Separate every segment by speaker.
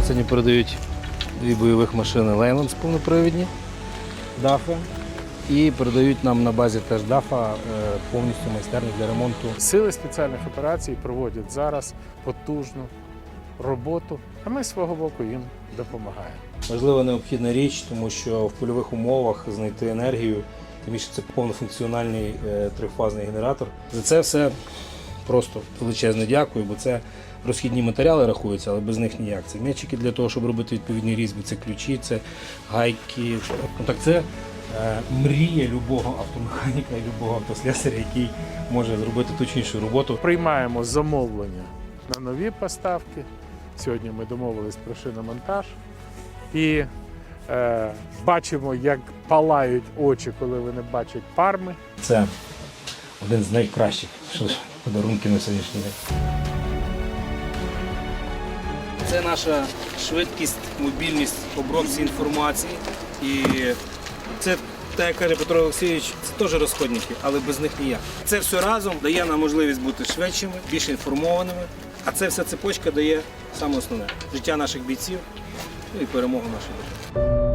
Speaker 1: Нам сьогодні передають дві бойових машини Лейленд повнопривідні ДАФа. І передають нам на базі теж ДАФа е, повністю майстерню для ремонту.
Speaker 2: Сили спеціальних операцій проводять зараз потужну роботу, а ми з свого боку їм допомагаємо.
Speaker 1: Важлива необхідна річ, тому що в польових умовах знайти енергію, тим більше це повнофункціональний е, трифазний генератор. За це все просто величезне дякую, бо це розхідні матеріали рахуються, але без них ніяк. Це м'ячики для того, щоб робити відповідні різьби, це ключі, це гайки. Ну, так це е, мрія любого автомеханіка і любого автослесаря, який може зробити ту чи іншу роботу.
Speaker 2: Приймаємо замовлення на нові поставки. Сьогодні ми домовились про шиномонтаж і е, бачимо, як палають очі, коли вони бачать парми.
Speaker 1: Це один з найкращих подарунків на сьогоднішній день. Це наша швидкість, мобільність обробці інформації. І це, так як каже Петро Олексійович, це теж розходники, але без них ніяк. Це все разом дає нам можливість бути швидшими, більш інформованими. А це вся цепочка дає саме основне життя наших бійців і перемогу нашої держави.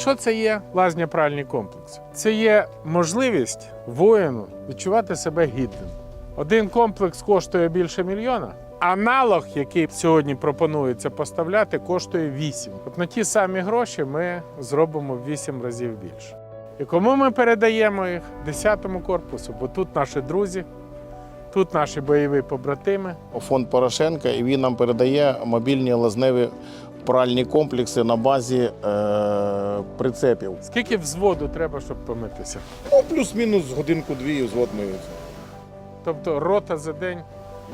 Speaker 2: Що це є лазня пральний комплекс? Це є можливість воїну відчувати себе гідним. Один комплекс коштує більше мільйона. Аналог, який сьогодні пропонується поставляти, коштує 8. От на ті самі гроші ми зробимо в 8 разів більше. І кому ми передаємо їх? 10-му корпусу, бо тут наші друзі, тут наші бойові побратими.
Speaker 3: фонд Порошенка, і він нам передає мобільні лазневі пральні комплекси на базі е, прицепів.
Speaker 2: Скільки взводу треба, щоб помитися?
Speaker 3: Ну, плюс-мінус годинку-дві взвод.
Speaker 2: Тобто рота за день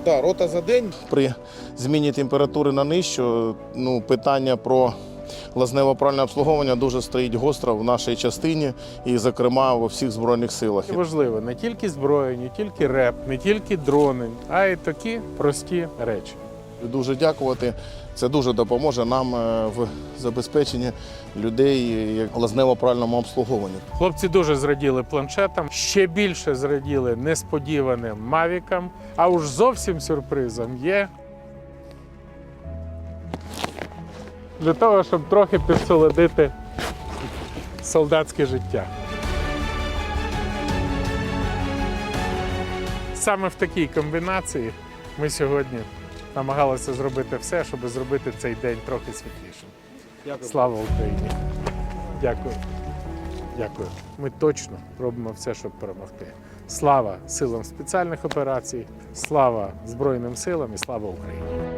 Speaker 3: Да, рота за день. При зміні температури на нижчу, ну, питання про лазнево-пральне обслуговування дуже стоїть гостро в нашій частині і, зокрема, во всіх Збройних силах.
Speaker 2: І важливо не тільки зброя, не тільки реп, не тільки дрони, а й такі прості речі.
Speaker 3: Дуже дякувати. Це дуже допоможе нам е, в забезпеченні людей як лазнево-пральному обслуговуванню.
Speaker 2: Хлопці дуже зраділи планшетам, ще більше зраділи несподіваним мавікам. А уж зовсім сюрпризом є. Для того, щоб трохи підсолодити солдатське життя. Саме в такій комбінації ми сьогодні намагалися зробити все, щоб зробити цей день трохи світлішим. Слава Україні! Дякую. Дякую. Ми точно робимо все, щоб перемогти. Слава силам спеціальних операцій, слава Збройним силам і слава Україні!